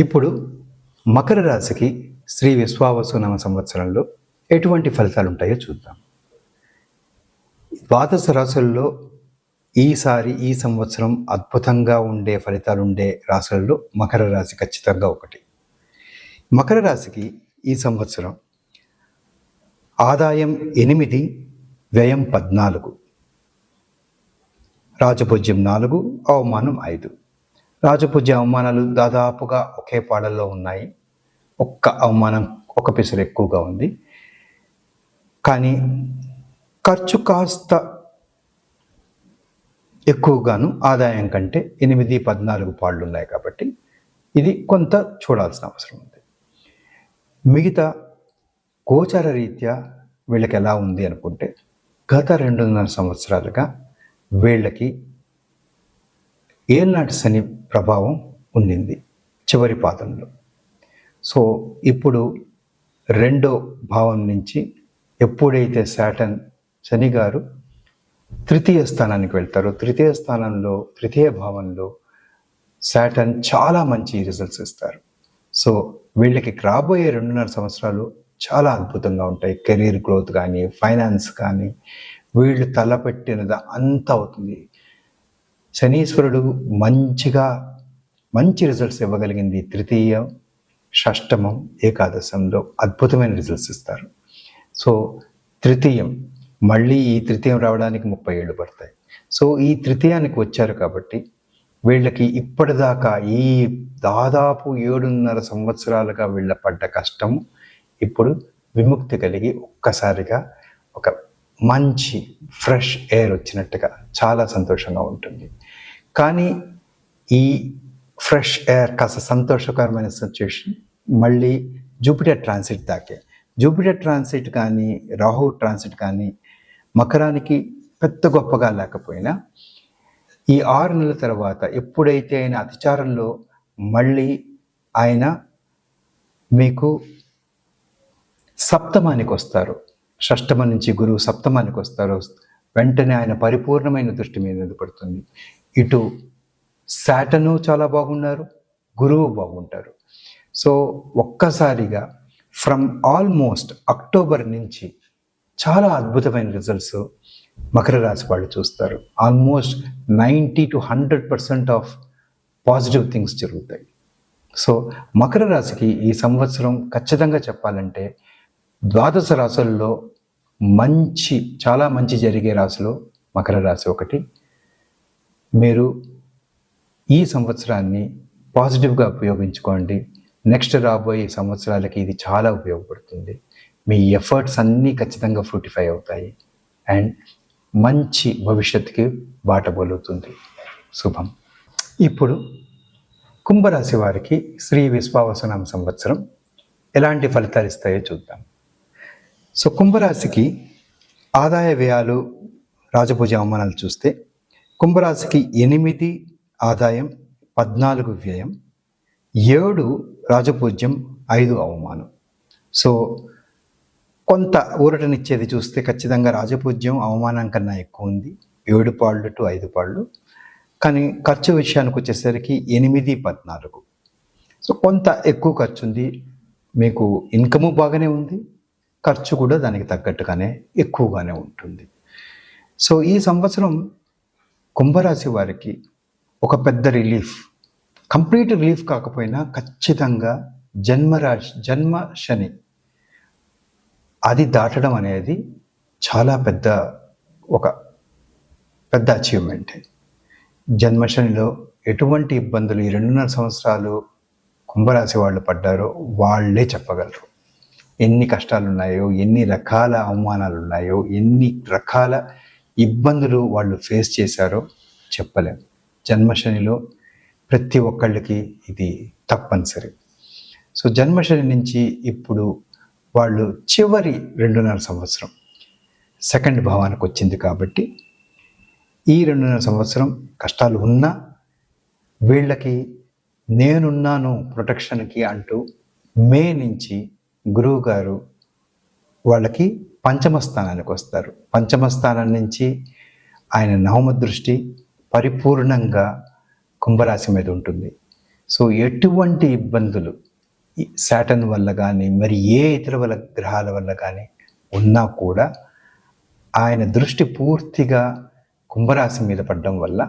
ఇప్పుడు మకర రాశికి శ్రీ విశ్వావసునామ సంవత్సరంలో ఎటువంటి ఫలితాలు ఉంటాయో చూద్దాం. ద్వాదశ రాశుల్లో ఈసారి ఈ సంవత్సరం అద్భుతంగా ఉండే ఫలితాలు ఉండే రాశులలో మకర రాశి ఖచ్చితంగా ఒకటి. మకర రాశికి ఈ సంవత్సరం ఆదాయం ఎనిమిది వ్యయం పద్నాలుగు. రాజభోజ్యం నాలుగు అవమానం ఐదు. రాజపూజ్య అవమానాలు దాదాపుగా ఒకే పాడల్లో ఉన్నాయి. ఒక్క అవమానం ఒక పిసరు ఎక్కువగా ఉంది. కానీ ఖర్చు కాస్త ఎక్కువగాను ఆదాయం కంటే ఎనిమిది పద్నాలుగు పాళ్ళు ఉన్నాయి కాబట్టి ఇది కొంత చూడాల్సిన అవసరం ఉంది. మిగతా గోచర రీత్యా వీళ్ళకి ఎలా ఉంది అనుకుంటే గత రెండున్నర సంవత్సరాలుగా వీళ్ళకి ఏనాటి శని ప్రభావం ఉండింది చివరి పాదంలో. సో ఇప్పుడు రెండో భావం నుంచి ఎప్పుడైతే శాటన్ శని గారు తృతీయ స్థానానికి వెళ్తారో తృతీయ స్థానంలో తృతీయ భావంలో శాటన్ చాలా మంచి రిజల్ట్స్ ఇస్తారు. సో వీళ్ళకి రాబోయే రెండున్నర సంవత్సరాలు చాలా అద్భుతంగా ఉంటాయి. కెరీర్ గ్రోత్ కానీ ఫైనాన్స్ కానీ వీళ్ళు తలపెట్టినది అంత అవుతుంది. శనీశ్వరుడు మంచిగా మంచి రిజల్ట్స్ ఇవ్వగలిగింది తృతీయ షష్టమం ఏకాదశంలో అద్భుతమైన రిజల్ట్స్ ఇస్తారు. సో తృతీయం మళ్ళీ ఈ తృతీయం రావడానికి ముప్పై ఏళ్ళు పడతాయి. సో ఈ తృతీయానికి వచ్చారు కాబట్టి వీళ్ళకి ఇప్పటిదాకా ఈ దాదాపు ఏడున్నర సంవత్సరాలుగా వీళ్ళ పడ్డ కష్టం ఇప్పుడు విముక్తి కలిగి ఒక్కసారిగా ఒక మంచి ఫ్రెష్ ఎయిర్ వచ్చినట్టుగా చాలా సంతోషంగా ఉంటుంది. కానీ ఈ ఫ్రెష్ ఎయిర్ కాస్త సంతోషకరమైన సిచ్యుయేషన్ మళ్ళీ జూపిటర్ ట్రాన్సిట్ దాకే జూపిటర్ ట్రాన్సిట్ కానీ రాహు ట్రాన్సిట్ కానీ మకరానికి పెద్ద గొప్పగా లేకపోయినా ఈ ఆరు నెలల తర్వాత ఎప్పుడైతే ఆయన అతిచారంలో మళ్ళీ ఆయన మీకు సప్తమానికి వస్తారు. షష్టమ నుంచి గురువు సప్తమానికి వస్తారు. వెంటనే ఆయన పరిపూర్ణమైన దృష్టి మీద పడుతుంది ఇటు శాటను చాలా బాగున్నారు గురువు బాగుంటారు. సో ఒక్కసారిగా ఫ్రమ్ ఆల్మోస్ట్ అక్టోబర్ నుంచి చాలా అద్భుతమైన రిజల్ట్స్ మకర రాశి వాళ్ళు చూస్తారు. Almost ninety to hundred percent of positive things జరుగుతాయి. సో మకర రాశికి ఈ సంవత్సరం ఖచ్చితంగా చెప్పాలంటే ద్వాదశ రాశుల్లో మంచి చాలా మంచి జరిగే రాశిలో మకర రాశి ఒకటి. మీరు ఈ సంవత్సరాన్ని పాజిటివ్గా ఉపయోగించుకోండి. నెక్స్ట్ రాబోయే సంవత్సరాలకి ఇది చాలా ఉపయోగపడుతుంది. మీ ఎఫర్ట్స్ అన్నీ ఖచ్చితంగా ఫ్రూటిఫై అవుతాయి. అండ్ మంచి భవిష్యత్తుకి బాట బోలుతుంది. శుభం. ఇప్పుడు కుంభరాశి వారికి శ్రీ విశ్వావసనామ సంవత్సరం ఎలాంటి ఫలితాలు ఇస్తాయో చూద్దాం. సో కుంభరాశికి ఆదాయ వ్యయాలు రాజభుజ అవమానాలు చూస్తే కుంభరాశికి ఎనిమిది ఆదాయం పద్నాలుగు వ్యయం ఏడు రాజపూజ్యం ఐదు అవమానం. సో కొంత ఊరటనిచ్చేది చూస్తే ఖచ్చితంగా రాజపూజ్యం అవమానం కన్నా ఎక్కువ ఉంది. ఏడు పాళ్ళు టు ఐదు పాళ్ళు. కానీ ఖర్చు విషయానికి వచ్చేసరికి ఎనిమిది పద్నాలుగు. సో కొంత ఎక్కువ ఖర్చు ఉంది మీకు ఇన్కము బాగానే ఉంది. ఖర్చు కూడా దానికి తగ్గట్టుగానే ఎక్కువగానే ఉంటుంది. సో ఈ సంవత్సరం కుంభరాశి వారికి ఒక పెద్ద రిలీఫ్ కంప్లీట్ రిలీఫ్ కాకపోయినా ఖచ్చితంగా జన్మరాశి జన్మ శని అది దాటడం అనేది చాలా పెద్ద ఒక పెద్ద అచీవ్మెంట్ జన్మశనిలో ఎటువంటి ఇబ్బందులు ఈ రెండున్నర సంవత్సరాలు కుంభరాశి వాళ్ళు పడ్డారో వాళ్ళే చెప్పగలరు. ఎన్ని కష్టాలు ఉన్నాయో ఎన్ని రకాల అవమానాలు ఉన్నాయో ఎన్ని రకాల ఇబ్బందులు వాళ్ళు ఫేస్ చేశారో చెప్పలేం. జన్మశనిలో ప్రతి ఒక్కళ్ళకి ఇది తప్పనిసరి. సో జన్మశని నుంచి ఇప్పుడు వాళ్ళు చివరి రెండున్నర సంవత్సరం. సెకండ్ భావానికి వచ్చింది కాబట్టి ఈ రెండున్నర సంవత్సరం కష్టాలు ఉన్నా వీళ్ళకి నేనున్నాను ప్రొటెక్షన్కి అంటూ మే నుంచి గురువు గారు వాళ్ళకి పంచమ స్థానానికి వస్తారు. పంచమ స్థానం నుంచి ఆయన నవమ దృష్టి పరిపూర్ణంగా కుంభరాశి మీద ఉంటుంది. సో ఎటువంటి ఇబ్బందులు శాటన్ వల్ల కానీ మరి ఏ ఇతర వల్ల గ్రహాల వల్ల కానీ ఉన్నా కూడా ఆయన దృష్టి పూర్తిగా కుంభరాశి మీద పడడం వల్ల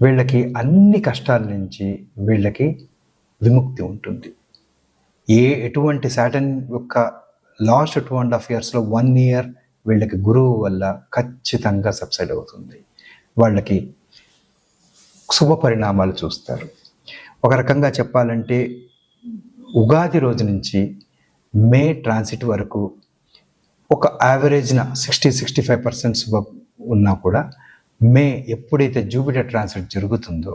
వీళ్ళకి అన్ని కష్టాల నుంచి వీళ్ళకి విముక్తి ఉంటుంది. ఏ ఎటువంటి శాటన్ యొక్క లాస్ట్ టూ అండ్ హాఫ్ ఇయర్స్లో వన్ ఇయర్ వీళ్ళకి గురువు వల్ల ఖచ్చితంగా సబ్సైడ్ అవుతుంది. వాళ్ళకి శుభ పరిణామాలు చూస్తారు. ఒక రకంగా చెప్పాలంటే ఉగాది రోజు నుంచి మే ట్రాన్సిట్ వరకు ఒక యావరేజ్న సిక్స్టీ సిక్స్టీ ఫైవ్ పర్సెంట్ శుభ ఉన్నా కూడా మే ఎప్పుడైతే జూపిటర్ ట్రాన్సిట్ జరుగుతుందో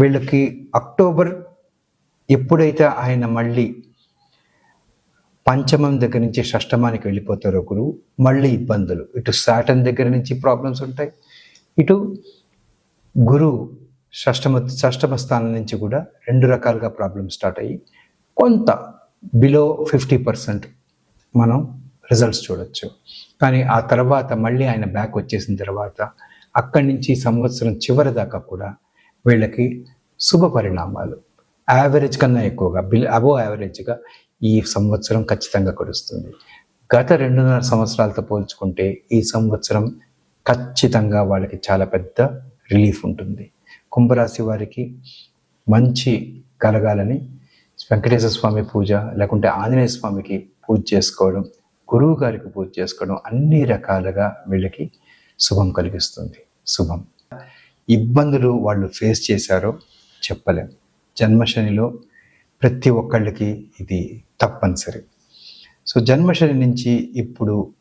వీళ్ళకి అక్టోబర్ ఎప్పుడైతే ఆయన మళ్ళీ పంచమం దగ్గర నుంచి షష్టమానికి వెళ్ళిపోతారో గురువు మళ్ళీ ఇబ్బందులు. ఇటు సాటన్ దగ్గర నుంచి ప్రాబ్లమ్స్ ఉంటాయి. ఇటు గురువు షష్టమ షష్టమ స్థానం నుంచి కూడా రెండు రకాలుగా ప్రాబ్లమ్స్ స్టార్ట్ అయ్యి కొంత బిలో ఫిఫ్టీ పర్సెంట్ మనం రిజల్ట్స్ చూడొచ్చు. కానీ ఆ తర్వాత మళ్ళీ ఆయన బ్యాక్ వచ్చేసిన తర్వాత అక్కడి నుంచి సంవత్సరం చివరి దాకా కూడా వీళ్ళకి శుభ పరిణామాలు. యావరేజ్ కన్నా ఎక్కువగా బిల్ అబో యావరేజ్గా ఈ సంవత్సరం ఖచ్చితంగా కురుస్తుంది. గత రెండున్నర సంవత్సరాలతో పోల్చుకుంటే ఈ సంవత్సరం ఖచ్చితంగా వాళ్ళకి చాలా పెద్ద రిలీఫ్ ఉంటుంది. కుంభరాశి వారికి మంచి కలగాలని వెంకటేశ్వర స్వామి పూజ లేకుంటే ఆంజనేయ స్వామికి పూజ చేసుకోవడం గురువు గారికి పూజ చేసుకోవడం అన్ని రకాలుగా వీళ్ళకి శుభం కలిగిస్తుంది. శుభం. ఇబ్బందులు వాళ్ళు ఫేస్ చేశారో చెప్పలేం. జన్మశనిలో ప్రతి ఒక్కళ్ళకి ఇది తప్పనిసరి. సో జన్మశని నుంచి ఇప్పుడు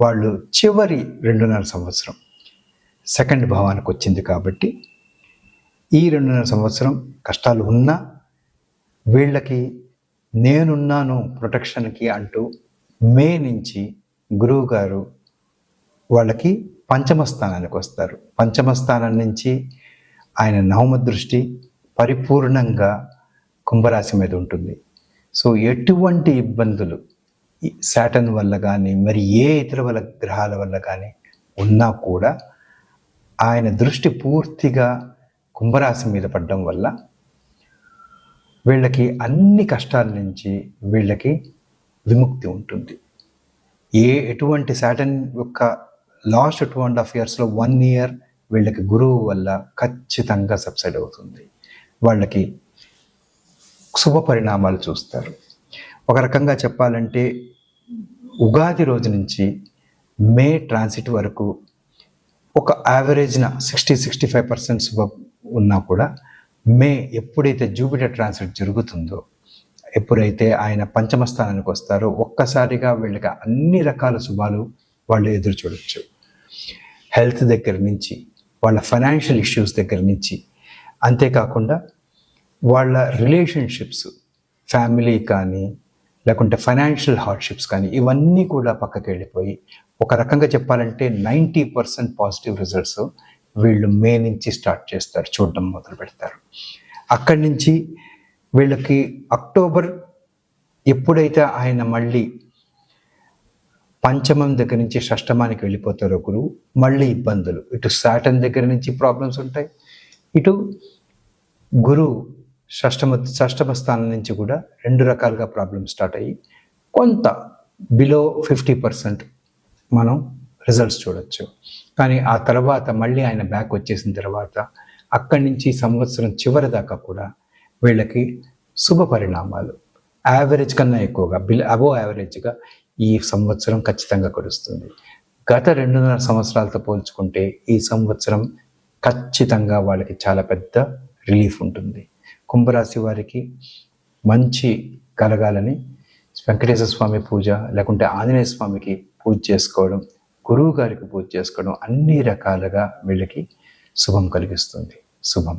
వాళ్ళు చివరి రెండున్నర సంవత్సరం సెకండ్ భావానికి వచ్చింది కాబట్టి ఈ రెండున్నర సంవత్సరం కష్టాలు ఉన్నా వీళ్ళకి నేనున్నాను ప్రొటెక్షన్కి అంటూ మే నుంచి గురువు గారు వాళ్ళకి పంచమ స్థానానికి వస్తారు. పంచమ స్థానం నుంచి ఆయన నవమ దృష్టి పరిపూర్ణంగా కుంభరాశి మీద ఉంటుంది. సో ఎటువంటి ఇబ్బందులు శాటన్ వల్ల కానీ మరి ఏ ఇతర వల్ల గ్రహాల వల్ల కానీ ఉన్నా కూడా ఆయన దృష్టి పూర్తిగా కుంభరాశి మీద పడడం వల్ల వీళ్ళకి అన్ని కష్టాల నుంచి వీళ్ళకి విముక్తి ఉంటుంది. ఏ ఎటువంటి శాటన్ యొక్క లాస్ట్ టూ అండ్ హాఫ్ ఇయర్స్లో వన్ ఇయర్ వీళ్ళకి గురువు వల్ల ఖచ్చితంగా సబ్సైడ్ అవుతుంది. వాళ్ళకి శుభ పరిణామాలు చూస్తారు. ఒక రకంగా చెప్పాలంటే ఉగాది రోజు నుంచి మే ట్రాన్సిట్ వరకు ఒక యావరేజ్న సిక్స్టీ సిక్స్టీ ఫైవ్ పర్సెంట్ శుభ ఉన్నా కూడా మే ఎప్పుడైతే జూపిటర్ ట్రాన్సిట్ జరుగుతుందో ఎప్పుడైతే ఆయన పంచమ స్థానానికి వస్తారో ఒక్కసారిగా వీళ్ళకి అన్ని రకాల శుభాలు వాళ్ళు ఎదురు చూడొచ్చు. హెల్త్ దగ్గర నుంచి వాళ్ళ ఫైనాన్షియల్ ఇష్యూస్ దగ్గర నుంచి అంతేకాకుండా వాళ్ళ రిలేషన్షిప్స్ ఫ్యామిలీ కానీ లేకుంటే ఫైనాన్షియల్ హార్డ్షిప్స్ కానీ ఇవన్నీ కూడా పక్కకి వెళ్ళిపోయి ఒక రకంగా చెప్పాలంటే నైంటీ పర్సెంట్ పాజిటివ్ రిజల్ట్స్ వీళ్ళు మే నుంచి స్టార్ట్ చేస్తారు చూడడం మొదలు పెడతారు. అక్కడి నుంచి వీళ్ళకి అక్టోబర్ ఎప్పుడైతే ఆయన మళ్ళీ పంచమం దగ్గర నుంచి షష్టమానికి వెళ్ళిపోతారో గురువు మళ్ళీ ఇబ్బందులు. ఇటు సాటన్ దగ్గర నుంచి ప్రాబ్లమ్స్ ఉంటాయి. ఇటు గురువు షష్టమ షష్టమ స్థానం నుంచి కూడా రెండు రకాలుగా ప్రాబ్లమ్స్ స్టార్ట్ అయ్యి కొంత బిలో ఫిఫ్టీ పర్సెంట్ మనం రిజల్ట్స్ చూడొచ్చు. కానీ ఆ తర్వాత మళ్ళీ ఆయన బ్యాక్ వచ్చేసిన తర్వాత అక్కడి నుంచి సంవత్సరం చివరి దాకా కూడా వీళ్ళకి శుభ పరిణామాలు. యావరేజ్ కన్నా ఎక్కువగా బిల్ అబో యావరేజ్గా ఈ సంవత్సరం ఖచ్చితంగా కురుస్తుంది. గత రెండున్నర సంవత్సరాలతో పోల్చుకుంటే ఈ సంవత్సరం ఖచ్చితంగా వాళ్ళకి చాలా పెద్ద రిలీఫ్ ఉంటుంది. కుంభరాశి వారికి మంచి కలగాలని వెంకటేశ్వర స్వామి పూజ లేకుంటే ఆంజనేయ స్వామికి పూజ చేసుకోవడం గురువు గారికి పూజ చేసుకోవడం అన్ని రకాలుగా వీళ్ళకి శుభం కలిగిస్తుంది. శుభం.